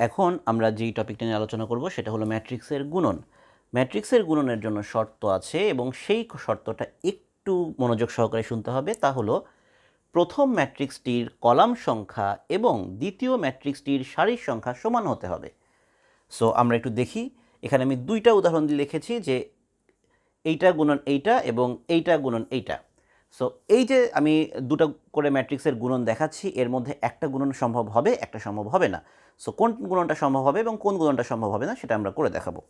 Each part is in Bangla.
এখন আমরা যেই টপিকটা নিয়ে আলোচনা করব সেটা হলো ম্যাট্রিক্সের গুণন। ম্যাট্রিক্সের গুণনের জন্য শর্ত আছে এবং সেই শর্তটা একটু মনোযোগ সহকারে শুনতে হবে। তা হলো, প্রথম ম্যাট্রিক্সটির কলাম সংখ্যা এবং দ্বিতীয় ম্যাট্রিক্সটির সারির সংখ্যা সমান হতে হবে। সো আমরা একটু দেখি। এখানে আমি দুইটা উদাহরণ দিয়ে লিখেছি যে এইটা গুণন এইটা এবং এইটা গুণন এইটা। সো এই যে আমি দুটো করে ম্যাট্রিক্সের গুণন দেখাচ্ছি, এর মধ্যে একটা গুণন সম্ভব হবে, একটা সম্ভব হবে না। সো কোন গুণনটা সম্ভব হবে এবং কোন গুণনটা সম্ভব হবে না, সেটা আমরা করে দেখাবো।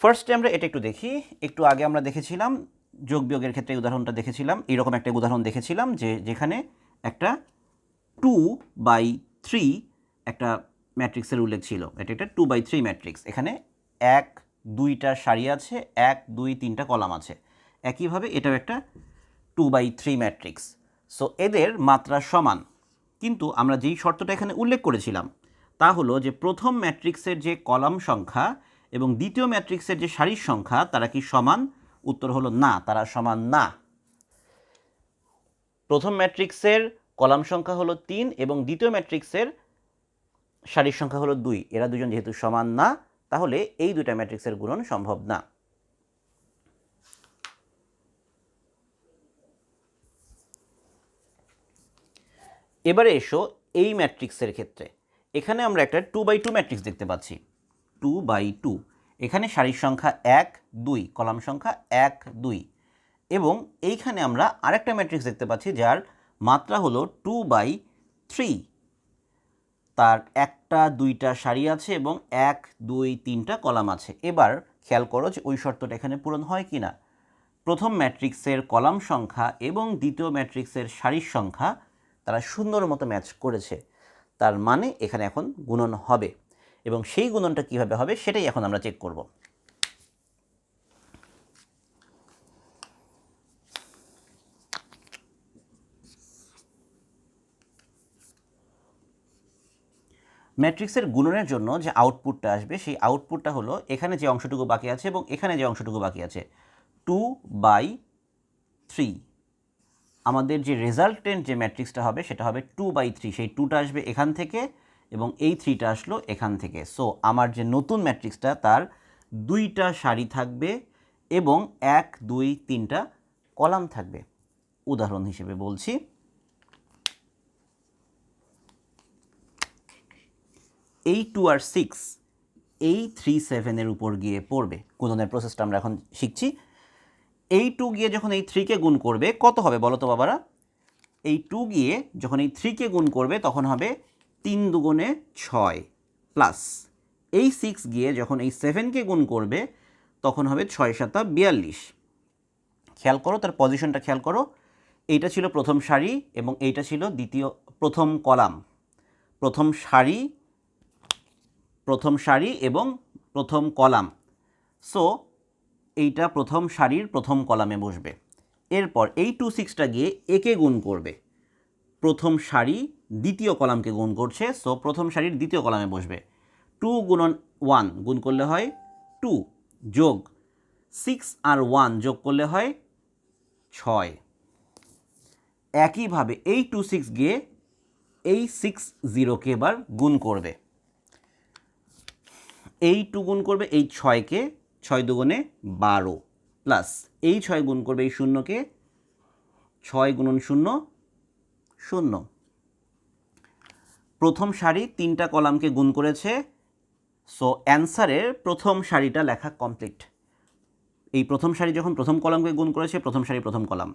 ফার্স্টে আমরা এটা একটু দেখি। একটু আগে আমরা দেখেছিলাম, যোগ বিয়োগের ক্ষেত্রে উদাহরণটা দেখেছিলাম এইরকম একটা উদাহরণ দেখেছিলাম যে যেখানে একটা টু বাই থ্রি একটা ম্যাট্রিক্সের উল্লেখ ছিল। এটা একটা টু বাই থ্রি ম্যাট্রিক্স। এখানে এক, দুইটা সারি আছে, এক, দুই, তিনটা কলাম আছে। একইভাবে এটাও একটা two by three matrix so এদের মাত্রা সমান। কিন্তু আমরা যেই শর্তটা এখানে উল্লেখ করেছিলাম, তা হলো যে প্রথম ম্যাট্রিক্সের যে কলাম সংখ্যা এবং দ্বিতীয় ম্যাট্রিক্সের যে সারির সংখ্যা, তারা কি সমান? উত্তর হলো না, তারা সমান না। প্রথম ম্যাট্রিক্সের কলাম সংখ্যা হলো তিন এবং দ্বিতীয় ম্যাট্রিক্সের সারির সংখ্যা হলো দুই। এরা দুজন যেহেতু সমান না, তাহলে এই দুইটা ম্যাট্রিক্সের গুণন সম্ভব না। এবারে এসো এই ম্যাট্রিক্সের ক্ষেত্রে। এখানে আমরা একটা টু বাই টু ম্যাট্রিক্স দেখতে পাচ্ছি। টু বাই টু এখানে সারির সংখ্যা এক, দুই, কলাম সংখ্যা এক, দুই। এবং এইখানে আমরা আরেকটা ম্যাট্রিক্স দেখতে পাচ্ছি যার মাত্রা হলো টু বাই থ্রি তার একটা, দুইটা সারি আছে এবং এক, দুই, তিনটা কলাম আছে। এবার খেয়াল করো যে ওই শর্তটা এখানে পূরণ হয় কি না প্রথম ম্যাট্রিক্সের কলাম সংখ্যা এবং দ্বিতীয় ম্যাট্রিক্সের সারির সংখ্যা তারা সুন্দর মতো ম্যাচ করেছে, তার মানে এখানে এখন গুণন হবে। এবং সেই গুণনটা কীভাবে হবে সেটাই এখন আমরা চেক করব। ম্যাট্রিক্সের গুণনের জন্য যে আউটপুটটা আসবে, সেই আউটপুটটা হলো এখানে যে অংশটুকু বাকি আছে এবং এখানে যে অংশটুকু বাকি আছে টু বাই থ্রি আমাদের যে রেজাল্টেন্ট যে ম্যাট্রিক্সটা হবে, সেটা হবে টু বাই থ্রি সেই টুটা আসবে এখান থেকে এবং এই থ্রিটা আসলো এখান থেকে। সো আমার যে নতুন ম্যাট্রিক্সটা তার দুইটা সারি থাকবে এবং এক, দুই, তিনটা কলাম থাকবে। উদাহরণ হিসেবে বলছি। এই টু আর সিক্স এই থ্রি সেভেনের উপর গিয়ে পড়বে। গুণনের প্রসেসটা আমরা এখন শিখছি? এই টু গিয়ে যখন এই থ্রিকে গুণ করবে, কত হবে বলো তো বাবারা? এই টু গিয়ে যখন এই থ্রিকে গুণ করবে, তখন হবে তিন দুগুণে ছয় প্লাস এই সিক্স গিয়ে যখন এই সেভেনকে গুণ করবে, তখন হবে ছয় সাতা বিয়াল্লিশ। খেয়াল করো, তার পজিশনটা খেয়াল করো। এইটা ছিল প্রথম সারি এবং এইটা ছিল দ্বিতীয়, প্রথম কলাম। প্রথম সারি প্রথম সারি এবং প্রথম কলাম। সো এইটা প্রথম সারির প্রথম কলামে বসবে। এরপর এই টু সিক্সটা গিয়ে একে গুণ করবে। প্রথম সারি দ্বিতীয় কলামকে গুণ করছে সো প্রথম সারির দ্বিতীয় কলামে বসবে। টু গুণন ওয়ান গুণ করলে হয় টু যোগ সিক্স আর ওয়ান যোগ করলে হয় ছয়। একইভাবে এই টু সিক্স গিয়ে এই সিক্স জিরোকে এবার গুণ করবে। এই টু গুণ করবে, এই ছয়কে ছয় দুগুণে বারো প্লাস এই ছয় গুণ করবে এই শূন্যকে ছয় গুণন শূন্য শূন্য। প্রথম সারি তিনটা কলামকে গুণ করেছে। সো অ্যান্সারের প্রথম সারিটা লেখা কমপ্লিট এই প্রথম সারি যখন প্রথম কলামকে গুণ করেছে, প্রথম সারি প্রথম কলাম।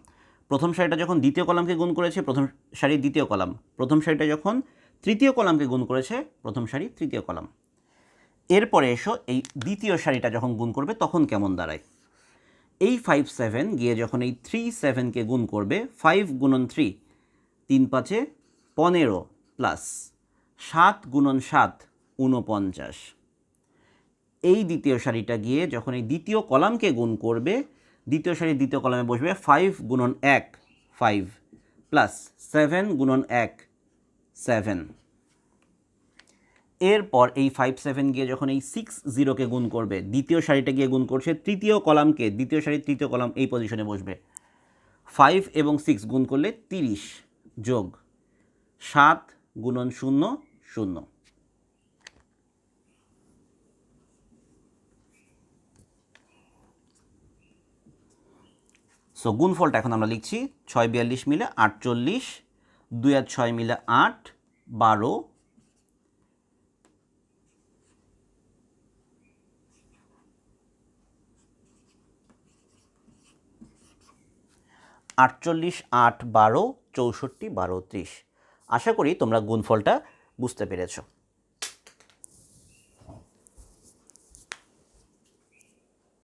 প্রথম সারিটা যখন দ্বিতীয় কলামকে গুণ করেছে, প্রথম সারি দ্বিতীয় কলাম। প্রথম সারিটা যখন তৃতীয় কলামকে গুণ করেছে, প্রথম সারি তৃতীয় কলাম। এরপরে এসো এই দ্বিতীয় সারিটা যখন গুণ করবে, তখন কেমন দাঁড়ায়? এই ফাইভ সেভেন গিয়ে যখন এই থ্রি সেভেনকে গুণ করবে ফাইভ গুণন থ্রি তিন পাঁচে পনেরো প্লাস সাত গুণন সাত, ঊনপঞ্চাশ। এই দ্বিতীয় সারিটা গিয়ে যখন এই দ্বিতীয় কলামকে গুণ করবে, দ্বিতীয় সারির দ্বিতীয় কলামে বসবে ফাইভ গুণন এক ফাইভ প্লাস সেভেন গুণন এক সেভেন এরপর এই ফাইভ সেভেন গিয়ে যখন এই সিক্স জিরোকে গুণ করবে, দ্বিতীয় সারিটা গিয়ে গুণ করছে, তৃতীয় কলামকে, দ্বিতীয় সারির তৃতীয় কলাম এই পজিশনে বসবে। ফাইভ এবং সিক্স গুণ করলে তিরিশ যোগ সাত গুণন শূন্য শূন্য। সো গুণফলটা এখন আমরা লিখছি, ছয় বিয়াল্লিশ মিলে আটচল্লিশ, দুই আর ছয় মিলে আট, বারো আটচল্লিশ আট বারো চৌষট্টি বারো ত্রিশ। আশা করি তোমরা গুণফলটা বুঝতে পেরেছ।